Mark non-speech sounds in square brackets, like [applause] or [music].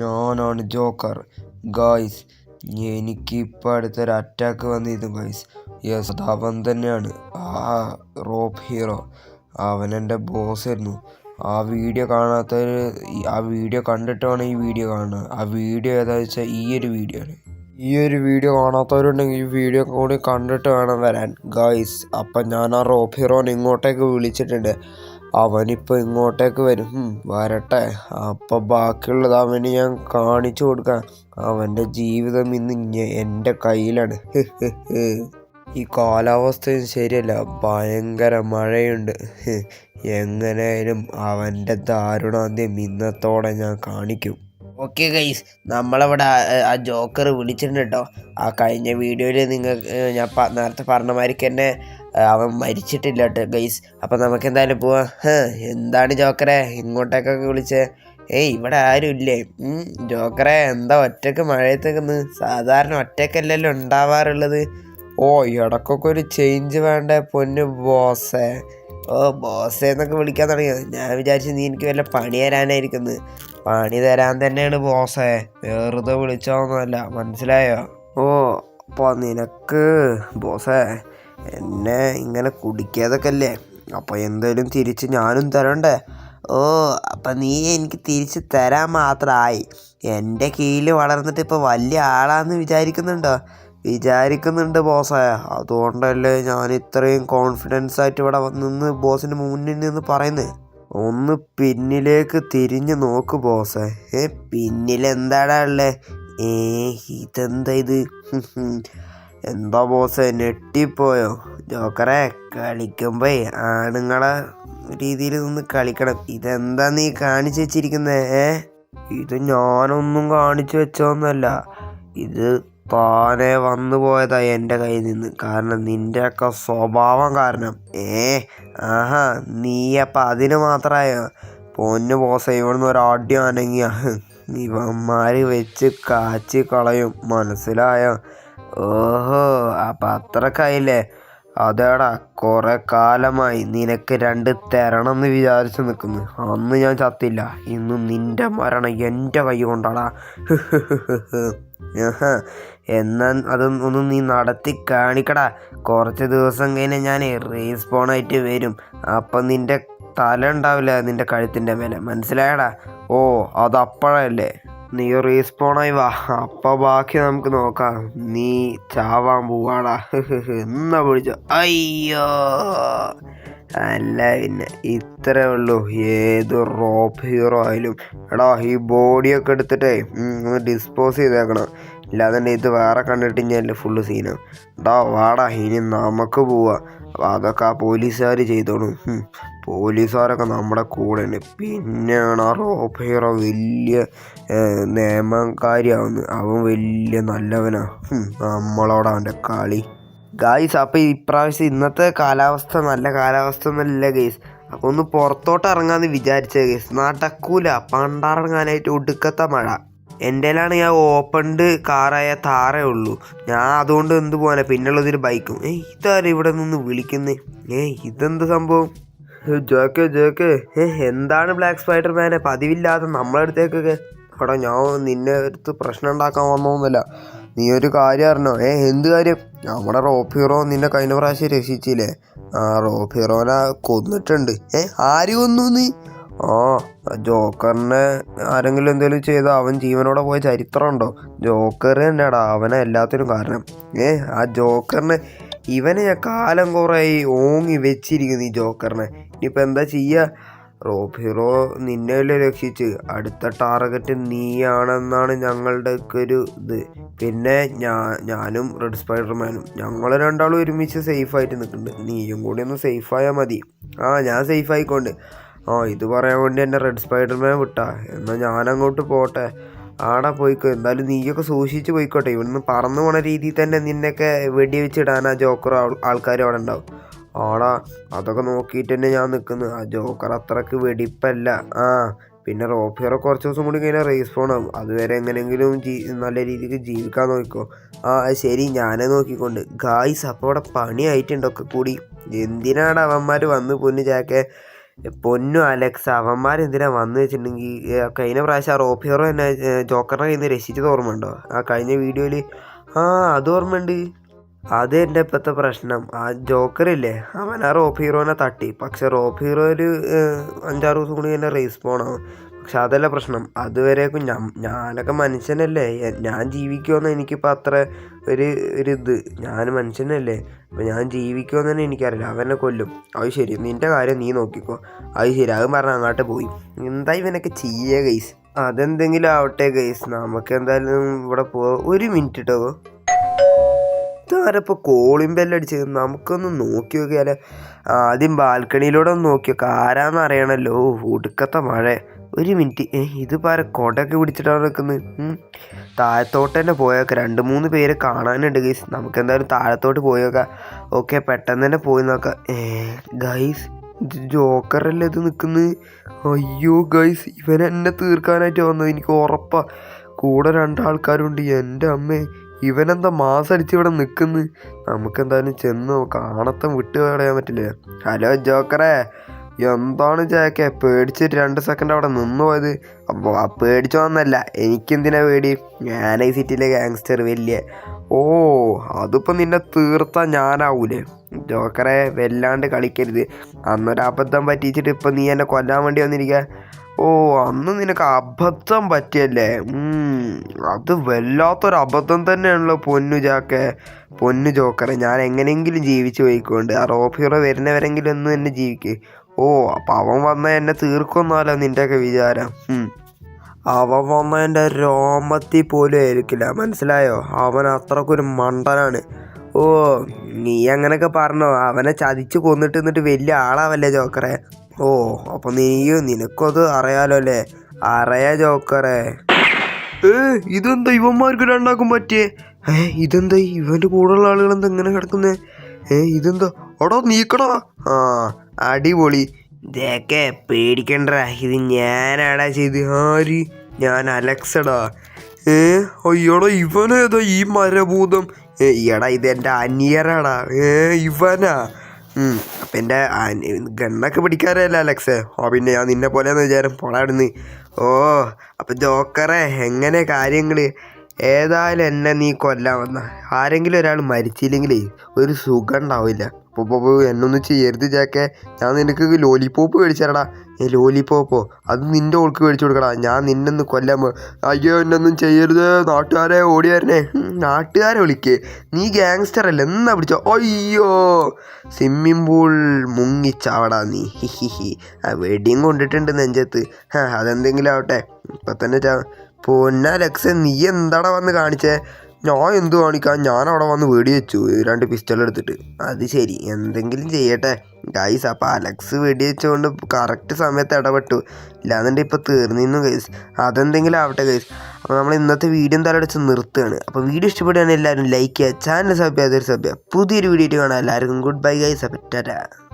ഞാനാണ് Joker. Guys എനിക്ക് ഇപ്പോൾ അടുത്തൊരു അറ്റാക്ക് വന്നിരുന്നു ഗായ്സ്. യെസ് അവൻ തന്നെയാണ്. ആ റോപ്പ് ഹീറോ അവൻ എന്റെ ബോസ് ആയിരുന്നു. ആ വീഡിയോ കാണാത്തവർ ആ വീഡിയോ കണ്ടിട്ടാണ് ഈ വീഡിയോ കാണുന്നത്. ആ വീഡിയോ ഏതാണെന്ന് വെച്ചാൽ ഈ ഒരു വീഡിയോ ആണ്. ഈ ഒരു വീഡിയോ കാണാത്തവരുണ്ടെങ്കിൽ ഈ വീഡിയോ കൂടി കണ്ടിട്ട് വേണം വരാൻ. ഗായ്സ് അപ്പം ഞാൻ ആ റോപ്പ് ഹീറോനെ ഇങ്ങോട്ടേക്ക് വിളിച്ചിട്ടുണ്ട്. അവനിപ്പോൾ ഇങ്ങോട്ടേക്ക് വരും. വരട്ടെ. അപ്പം ബാക്കിയുള്ളത് അവന് ഞാൻ കാണിച്ചു കൊടുക്കാം. അവന്റെ ജീവിതം ഇന്ന് എന്റെ കയ്യിലാണ്. ഈ കാലാവസ്ഥയും ശരിയല്ല. ഭയങ്കര മഴയുണ്ട്. എങ്ങനെയായാലും അവന്റെ ദാരുണാന്ത്യം ഇന്നത്തോടെ ഞാൻ കാണിക്കും. ഓക്കെ ഗൈസ് നമ്മളവിടെ ആ- ജോക്കർ വിളിച്ചിട്ടുണ്ട് കേട്ടോ ആ കഴിഞ്ഞ വീഡിയോയിൽ നിങ്ങൾ ഞാൻ നേരത്തെ പറഞ്ഞ മാതിരിക്ക് തന്നെ അവൻ മരിച്ചിട്ടില്ല കേട്ടോ ഗൈസ് അപ്പം നമുക്ക് എന്തായാലും പോവാം എന്താണ് ജോക്കറെ? ഇങ്ങോട്ടേക്കൊക്കെ വിളിച്ചേ. ഏയ് ഇവിടെ ആരും ഇല്ലേ? ജോക്കറെ എന്താ ഒറ്റയ്ക്ക് മഴയത്തേക്ക് സാധാരണ ഒറ്റക്കല്ലല്ലോ ഉണ്ടാവാറുള്ളത്? ഓ ഇടക്കൊക്കെ ഒരു ചേഞ്ച് വേണ്ട പൊന്നു ബോസേ. ഓ ബോസേ എന്നൊക്കെ വിളിക്കാൻ തുടങ്ങിയത് ഞാൻ വിചാരിച്ചു നീ എനിക്ക് വല്ല പണി തരാനായിരിക്കുന്നു പണി തരാൻ തന്നെയാണ് ബോസേ. വെറുതെ വിളിച്ചോന്നല്ല മനസ്സിലായോ? ഓ അപ്പോൾ നിനക്ക് ബോസേ എന്നെ ഇങ്ങനെ കുടിക്കാതൊക്കെ അല്ലേ അപ്പോൾ എന്തായാലും തിരിച്ച് ഞാനും തരണ്ടേ? ഓ അപ്പം നീ എനിക്ക് തിരിച്ച് തരാൻ മാത്രമായി എന്റെ കീഴിൽ വളർന്നിട്ട് ഇപ്പോൾ വലിയ ആളാന്ന് വിചാരിക്കുന്നുണ്ടോ? വിചാരിക്കുന്നുണ്ട് ബോസേ. അതുകൊണ്ടല്ലേ ഞാൻ ഇത്രയും കോൺഫിഡൻസ് ആയിട്ട് ഇവിടെ നിന്ന് ബോസിന് മുന്നിൽ നിന്ന് പറയുന്നത് ഒന്ന് പിന്നിലേക്ക് തിരിഞ്ഞു നോക്ക് ബോസേ. ഏ പിന്നിലെന്താടാ ഉള്ളേ? ഏ ഇതെന്താ ഇത്? എന്താ ബോസ് ഞെട്ടിപ്പോയോ? ജോക്കറെ കളിക്കുമ്പോ ആണുങ്ങളെ രീതിയിൽ നിന്ന് കളിക്കണം. ഇതെന്താ നീ കാണിച്ചു വെച്ചിരിക്കുന്നത് ഏ? ഇത് ഞാനൊന്നും കാണിച്ചു വെച്ചോന്നല്ല ഇത് താനെ വന്നു പോയതാ എന്റെ കയ്യിൽ നിന്ന്. കാരണം നിന്റെയൊക്കെ സ്വഭാവം കാരണം. ഏ? ആഹാ നീ അപ്പം അതിന് മാത്രമായോ പൊന്നു ബോസ ഇവിടുന്ന് ഒരു ആദ്യം അനങ്ങിയ. ഇവന്മാർ വെച്ച് കാച്ചി കളയും. മനസ്സിലായോ? ഓഹോ അപ്പം അത്രക്കായില്ലേ അതേടാ കുറെ കാലമായി നിനക്ക് രണ്ട് തരണം എന്ന് വിചാരിച്ചു നിൽക്കുന്നു അന്ന് ഞാൻ ചത്തില്ല. ഇന്ന് നിന്റെ മരണം എന്റെ കൈ കൊണ്ടാടാ. എന്നാൽ എന്നാ അതൊന്നും നീ നടത്തി കാണിക്കടാ കുറച്ച് ദിവസം കഴിഞ്ഞ് ഞാൻ റീസ്പോൺ ആയിട്ട് വരും അപ്പം നിന്റെ തല ഉണ്ടാവില്ല നിന്റെ കഴുത്തിന്റെ മേലെ മനസ്സിലായടാ ഓ അതപ്പോഴല്ലേ നീ റീസ്പോണായി വാ. അപ്പൊ ബാക്കി നമുക്ക് നോക്കാം. നീ ചാവാൻ പോവാടാ. [laughs] എന്നാ പിടിച്ച. അയ്യോ. അല്ല പിന്നെ ഇത്രേ ഉള്ളൂ. ഏത് റോപ്പ് ഹീറോ ആയാലും. എടാ ഈ ബോഡിയൊക്കെ എടുത്തിട്ടേ ഒന്ന് ഡിസ്പോസ് ചെയ്തേക്കണം. ഇല്ലാതെ ഇത് വേറെ കണ്ടിട്ട് ഞാൻ ഫുള്ള് സീനാണ് എടാ വാടാ ഇനി നമുക്ക് പോവാ. അപ്പൊ അതൊക്കെ ആ പോലീസുകാർ ചെയ്തോളും. പോലീസുകാരൊക്കെ നമ്മുടെ കൂടെ ഉണ്ട്. പിന്നെയാണ് ആ റോപ്പ് വലിയ നിയമകാരിയാവുന്നത്. അവൻ വലിയ നല്ലവനാണ് നമ്മളോട് അവന്റെ കളി. ഗായ്സ് അപ്പോൾ ഇപ്രാവശ്യം ഇന്നത്തെ കാലാവസ്ഥ നല്ല കാലാവസ്ഥ എന്നല്ല ഗൈസ് അപ്പോൾ ഒന്ന് പുറത്തോട്ട് ഇറങ്ങാമെന്ന് വിചാരിച്ചത് ഗൈസ് നടക്കൂല. പണ്ടിറങ്ങാനായിട്ട് ഒടുക്കത്തെ മഴ. എന്റെലാണ് ഞാൻ ഓപ്പൺഡ് കാറായ താറേ ഉള്ളൂ. ഞാൻ അതുകൊണ്ട് എന്ത് പോകാനാ പിന്നുള്ളതൊരു ബൈക്കും ഏയ് ഇതാരും ഇവിടെ നിന്ന് വിളിക്കുന്നേ? ഏ ഇതെന്ത് സംഭവം? ജോക്കെ ജോക്കെ. ഏ എന്താണ് ബ്ലാക്ക് സ്പൈഡർ മാനെ പതിവില്ലാതെ നമ്മളെ അടുത്തേക്കൊക്കെ? എടാ ഞാൻ നിന്നെ അടുത്ത് പ്രശ്നം ഉണ്ടാക്കാൻ വന്നോന്നല്ല നീ ഒരു കാര്യം അറിഞ്ഞോ? ഏ എന്ത് കാര്യം? നമ്മുടെ റോപ്പ് ഹീറോ നിന്നെ കഴിഞ്ഞ പ്രാവശ്യം രക്ഷിച്ചില്ലേ? ആ റോപ്പ് ഹീറോനെ കൊന്നിട്ടുണ്ട്. ഏ ആര് കൊന്നു നീ? ആ ജോക്കറിനെ ആരെങ്കിലും എന്തെങ്കിലും ചെയ്ത അവൻ ജീവനോടെ പോയ ചരിത്രമുണ്ടോ? ജോക്കർ തന്നെയാടാ അവനെ എല്ലാത്തിനും കാരണം. ഏ ആ ജോക്കറിനെ ഇവനെ ഞാൻ കാലം കുറേ ഓങ്ങി വെച്ചിരിക്കുന്നു ഈ ജോക്കറിനെ. ഇനിയിപ്പോൾ എന്താ ചെയ്യുക റോപ്പ് ഹീറോ നിന്നെയല്ലേ രക്ഷിച്ച്? അടുത്ത ടാർഗറ്റ് നീയാണെന്നാണ് ഞങ്ങളുടെ ഒക്കെ ഒരു ഇത്. പിന്നെ ഞാൻ ഞാനും റെഡ് സ്പൈഡർമാനും ഞങ്ങൾ രണ്ടാളും ഒരുമിച്ച് സേഫായിട്ട് നിൽക്കുന്നുണ്ട് നീയും കൂടി ഒന്ന് സേഫായാൽ മതി. ആ ഞാൻ സേഫ് ആയിക്കൊണ്ട് ആ ഇത് പറയാൻ വേണ്ടി എന്നെ റെഡ് സ്പൈഡർമാൻ വിട്ടാ. എന്നാൽ ഞാനങ്ങോട്ട് പോട്ടെ. ആടാ പോയിക്കോ. എന്തായാലും നീയൊക്കെ സൂക്ഷിച്ച് പോയിക്കോട്ടെ. ഇവിടുന്ന് പറന്നു പോണ രീതിയിൽ തന്നെ നിന്നെയൊക്കെ വെടിവെച്ചിടാൻ ആ ജോക്കർ ആൾക്കാർ അവിടെ ഉണ്ടാവും. ആടാ അതൊക്കെ നോക്കിയിട്ട് തന്നെ ഞാൻ നിൽക്കുന്നത് ആ ജോക്കർ അത്രയ്ക്ക് വെടിപ്പല്ല. ആ പിന്നെ റോഫിയറെ കുറച്ച് ദിവസം കൂടി കഴിഞ്ഞാൽ റേസ് പോകണം അതുവരെ എങ്ങനെയെങ്കിലും ജീ നല്ല രീതിക്ക് ജീവിക്കാൻ നോക്കിക്കോ. ആ ശരി. ഞാനേ നോക്കിക്കൊണ്ട്. ഗായ്സ് അപ്പോൾ അവിടെ പണിയായിട്ടുണ്ടൊക്കെ കൂടി. എന്തിനാണ് അവന്മാർ വന്ന് പൊന്നു ചാക്കെ പൊന്നു അലക്സ അവന്മാരെന്തിനാ വന്നു വെച്ചിട്ടുണ്ടെങ്കിൽ കഴിഞ്ഞ പ്രാവശ്യം ആ റോപ്പ് ഹീറോ എന്നെ ജോക്കറിനെ കയ്യിൽ നിന്ന് രക്ഷിച്ചത് ഓർമ്മയുണ്ടോ ആ കഴിഞ്ഞ വീഡിയോയിൽ. ആ അത് ഓർമ്മയുണ്ട്. അത് എന്റെ ഇപ്പോഴത്തെ പ്രശ്നം. ആ ജോക്കറില്ലേ അവൻ ആ റോപ്പ് ഹീറോനെ തട്ടി. പക്ഷെ റോപ്പ് ഹീറോ ഒരു അഞ്ചാറ് ദിവസം കൂടി എന്നെ റേസ് പോകണം പക്ഷെ അതല്ല പ്രശ്നം. അതുവരേക്കും ഞാൻ ഞാനൊക്കെ മനുഷ്യനല്ലേ. ഞാൻ ജീവിക്കുമെന്ന് എനിക്കിപ്പോൾ അത്ര ഒരു ഒരു ഇത്. ഞാൻ മനുഷ്യനല്ലേ. അപ്പോൾ ഞാൻ ജീവിക്കുമെന്ന് തന്നെ എനിക്കറിയില്ല. അവനെ കൊല്ലും. അത് ശരി. നിന്റെ കാര്യം നീ നോക്കിക്കോ. അത് ശരി. അത് പറഞ്ഞ അങ്ങോട്ട് പോയി. എന്താ ഇവനൊക്കെ ചെയ്യേ ഗൈസ് അതെന്തെങ്കിലും ആവട്ടെ ഗൈസ് നമുക്ക് എന്തായാലും ഇവിടെ പോവാ ഒരു മിനിറ്റ് കേട്ടോ ഇതാരപ്പോൾ കോളിംഗ് ബെല്ലടിച്ച് നമുക്കൊന്ന് നോക്കി നോക്കിയാലേ. ആദ്യം ബാൽക്കണിയിലൂടെ ഒന്ന് നോക്കി ആരാന്ന് അറിയണല്ലോ ഒടുക്കത്തെ മഴ. ഒരു മിനിറ്റ്. ഇത് പാര കൊടയൊക്കെ പിടിച്ചിട്ടാണ് നിൽക്കുന്നത് താഴത്തോട്ട് തന്നെ പോയേക്കാം. രണ്ട് മൂന്ന് പേര് കാണാനുണ്ട് ഗൈസ് നമുക്ക് എന്തായാലും താഴത്തോട്ട് പോയേക്കാം. ഓക്കെ പെട്ടെന്ന് തന്നെ പോയി നോക്കാം. ഗൈസ് ജോക്കറല്ലേ ഇത് നിൽക്കുന്നത് അയ്യോ ഗൈസ് ഇവൻ എന്നെ തീർക്കാനായിട്ട് വന്നത്. എനിക്ക് ഉറപ്പാ. കൂടെ രണ്ടാൾക്കാരുണ്ട്. എന്റെ അമ്മേ ഇവനെന്താ മാസം അടിച്ച് ഇവിടെ നിൽക്കുന്നു? നമുക്കെന്തായാലും ചെന്ന് കാണത്തം വിട്ട് കളയാൻ പറ്റില്ല? ഹലോ ജോക്കറെ. എന്താണ് ജാക്കെ പേടിച്ച് രണ്ട് സെക്കൻഡ് അവിടെ നിന്ന് പോയത്. അപ്പോൾ പേടിച്ചോന്നല്ല എനിക്കെന്തിനാ പേടി? ഞാൻ ഈ സിറ്റിയിലെ ഗാങ്സ്റ്റർ വലിയ. ഓ അതിപ്പോൾ നിന്നെ തീർത്താൽ ഞാനാവൂലേ? ജോക്കറെ വല്ലാണ്ട് കളിക്കരുത്. അന്നൊരു അബദ്ധം പറ്റിച്ചിട്ട് ഇപ്പം നീ എന്നെ കൊല്ലാൻ വേണ്ടി വന്നിരിക്കുക ഓ അന്ന് നിനക്ക് അബദ്ധം പറ്റിയല്ലേ? അത് വല്ലാത്തൊരു അബദ്ധം തന്നെയാണല്ലോ പൊന്നു ജാക്കെ. പൊന്നു ജോക്കറെ ഞാൻ എങ്ങനെയെങ്കിലും ജീവിച്ചു പോയിക്കൊണ്ട്. ആ റോഫിയുടെ വരുന്നവരെങ്കിലും ഒന്ന് എന്നെ ജീവിക്ക്. ഓ അപ്പം അവൻ വന്ന എന്നെ തീർക്കൊന്നാലോ നിന്റെയൊക്കെ വിചാരം? അവൻ വന്ന എന്റെ രോമത്തിൽ പോലും ആയിരിക്കില്ല മനസ്സിലായോ? അവൻ അത്രക്കൊരു മണ്ടനാണ്. ഓ നീ അങ്ങനെയൊക്കെ പറഞ്ഞോ. അവനെ ചതിച്ച് കൊന്നിട്ട് എന്നിട്ട് വലിയ ആളാവല്ലേ ജോക്കറെ? ഓ അപ്പം നീയും നിനക്കത് അറിയാലോ അല്ലേ അറിയാ ജോക്കറെ. ഏ ഇതെന്താ ഇവന്മാർക്ക് രണ്ടാക്കും പറ്റിയേ? ഏ ഇതെന്താ ഇവന്റെ കൂടെയുള്ള ആളുകൾ എന്താ ഇങ്ങനെ കിടക്കുന്നേ? ഏ ഇതെന്താ? എടാ നീക്കടാ ആ അടിപൊളി. ഇതൊക്കെ പേടിക്കണ്ട ഇത് ഞാനാടാ ചെയ്ത്. ആര്? ഞാൻ അലക്സടാ. ഏ? അയ്യോടാ ഇവനേതാ ഈ മരഭൂതം? എടാ ഇത് എന്റെ അനിയറാടാ ഏ ഇവനാ. അപ്പം എന്റെ ഗണ്ണൊക്കെ പിടിക്കാറല്ലേ അലക്സ്? ഓ പിന്നെ ഞാൻ നിന്നെ പോലെയെന്ന് വിചാരം പൊടാടുന്ന് ഓ അപ്പം ജോക്കറെ എങ്ങനെ കാര്യങ്ങൾ ഏതായാലും എന്നെ നീ കൊല്ലാൻ വന്ന. ആരെങ്കിലും ഒരാൾ മരിച്ചില്ലെങ്കിലേ ഒരു സുഖം ഉണ്ടാവില്ല. അപ്പോൾ എന്നൊന്നും ചെയ്യരുത് ചേക്കെ ഞാൻ നിനക്ക് ലോലിപ്പോപ്പ് മേടിച്ചടാ ഏ ലോലിപ്പോപ്പോ അത് നിന്റെ ഓൾക്ക് മേടിച്ചു കൊടുക്കടാ. ഞാൻ നിന്നൊന്ന് കൊല്ലാൻ അയ്യോ എന്നൊന്നും ചെയ്യരുത്. നാട്ടുകാരെ ഓടി വരണേ. നാട്ടുകാരെ വിളിക്കേ. നീ ഗാങ്സ്റ്റർ അല്ലേ? എന്നാ പിടിച്ചോ? അയ്യോ. സ്വിമ്മിംഗ് പൂൾ മുങ്ങിച്ചാവടാ നീ. ഹി ഹി ഹി ആ വെടിയും കൊണ്ടിട്ടുണ്ട് നെഞ്ചത്ത്. അതെന്തെങ്കിലും ആവട്ടെ. ഇപ്പം തന്നെ ചാ പൊന്നാ ലക്സ് നീ എന്താടാ വന്ന് കാണിച്ചേ? ഞാൻ എന്തു കാണിക്കാൻ ഞാൻ അവിടെ വന്ന് വേടി വെച്ചു. രണ്ട് പിസ്റ്റൾ എടുത്തിട്ട്. അത് ശരി. എന്തെങ്കിലും ചെയ്യട്ടെ. ഗൈസ് അപ്പോൾ അലക്സ് വെടി വെച്ചുകൊണ്ട് കറക്റ്റ് സമയത്ത് ഇടപെട്ടു. ഇല്ലാന്നുണ്ടെങ്കിൽ ഇപ്പോൾ തീർന്നിരുന്നു ഗൈസ് അതെന്തെങ്കിലും ആവട്ടെ ഗൈസ് അപ്പോൾ നമ്മൾ ഇന്നത്തെ വീഡിയോ എന്തായാലും അടിച്ച് നിർത്തുകയാണ്. അപ്പോൾ വീഡിയോ ഇഷ്ടപ്പെടുകയാണെങ്കിൽ എല്ലാവരും ലൈക്ക് ചെയ്യുക. ചാനൽ സബ്സ്ക്രൈബ് ചെയ്യുക അതൊരു സബ് ചെയ്യുക. പുതിയൊരു വീഡിയോ കാണാം. എല്ലാവർക്കും ഗുഡ് ബൈ ഗൈസ് അപ്പോൾ ടാറ്റാ.